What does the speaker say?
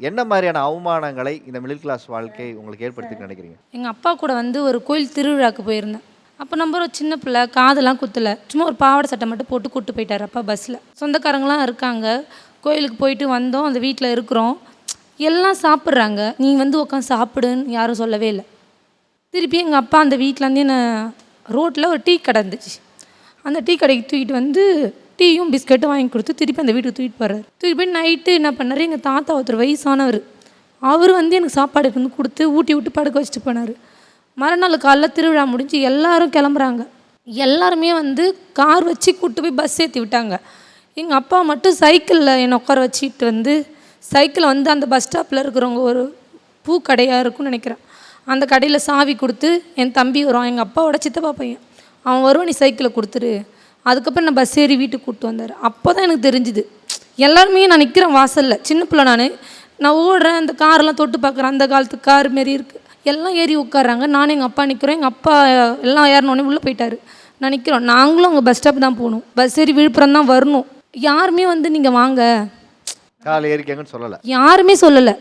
என்ன மாதிரியான அவமானங்களை இந்த மிடில் கிளாஸ் வாழ்க்கை உங்களுக்கு ஏற்படுத்தி நினைக்கிறீங்க? எங்கள் அப்பா கூட வந்து ஒரு கோயில் திருவிழாக்கு போயிருந்தேன். அப்போ நம்ம ஒரு சின்ன பிள்ளை காதெல்லாம் குத்தலை. சும்மா ஒரு பாவாடை சட்டை மட்டும் போட்டு கூட்டு போயிட்டார் அப்பா பஸ்ஸில் சொந்தக்காரங்களாம் இருக்காங்க. கோயிலுக்கு போயிட்டு வந்தோம். அந்த வீட்டில் இருக்கிறோம். எல்லாம் சாப்பிட்றாங்க. நீ வந்து உட்காந்து சாப்பிடுன்னு யாரும் சொல்லவே இல்லை. திருப்பி எங்கள் அப்பா அந்த வீட்டிலேருந்து என்னை ரோட்டில் ஒரு டீ கடை இருந்துச்சு. அந்த டீ கடைக்கு தூக்கிட்டு வந்து டீயும் பிஸ்கட்டும் வாங்கி கொடுத்து திருப்பி அந்த வீட்டுக்கு தூக்கிட்டு போகிறாரு தூக்கிட்டு போய் நைட்டு என்ன பண்ணார்? எங்கள் தாத்தா ஒருத்தர் வயசானவர். அவர் வந்து எனக்கு சாப்பாடு வந்து கொடுத்து ஊட்டி விட்டு படுக்க வச்சுட்டு போனார். மறுநாள் காலைல திருவிழா முடிஞ்சு எல்லாரும் கிளம்புறாங்க. எல்லாருமே வந்து கார் வச்சு கூப்பிட்டு போய் பஸ் ஏற்றி விட்டாங்க. எங்கள் அப்பா மட்டும் சைக்கிளில் என்னை உட்கார வச்சுட்டு வந்து சைக்கிளை வந்து அந்த பஸ் ஸ்டாப்பில் இருக்கிறவங்க ஒரு பூ கடையாக இருக்கும்னு நினைக்கிறேன். அந்த கடையில் சாவி கொடுத்து என் தம்பி வரும் எங்கள் அப்பாவோட சித்தப்பா பையன். அவன் வருவான் நீ சைக்கிளை கொடுத்துரு. அதுக்கப்புறம் நான் பஸ் ஏறி வீட்டுக்கு கூப்பிட்டு வந்தார். அப்போ தான் எனக்கு தெரிஞ்சுது. எல்லாருமே நான் நிற்கிறேன் வாசலில். சின்ன பிள்ளை நான். நான் ஓடுறேன் அந்த காரெல்லாம் தொட்டு பார்க்குறேன். அந்த காலத்து கார் மாரி இருக்குது எல்லாம் ஏறி உட்கார்றாங்க. நானும் எங்கள் அப்பா நிற்கிறோம் எங்கள் அப்பா எல்லாம் ஏறினோடனே உள்ளே போயிட்டாரு. நான் நிற்கிறோம் நாங்களும் அங்கே பஸ் ஸ்டாப் தான் போகணும். பஸ் ஏறி விழுப்புரம் தான் வரணும். யாருமே வந்து நீங்கள் வாங்க. காலை ஏறிக்கங்கன்னு சொல்லலை. யாருமே சொல்லலை.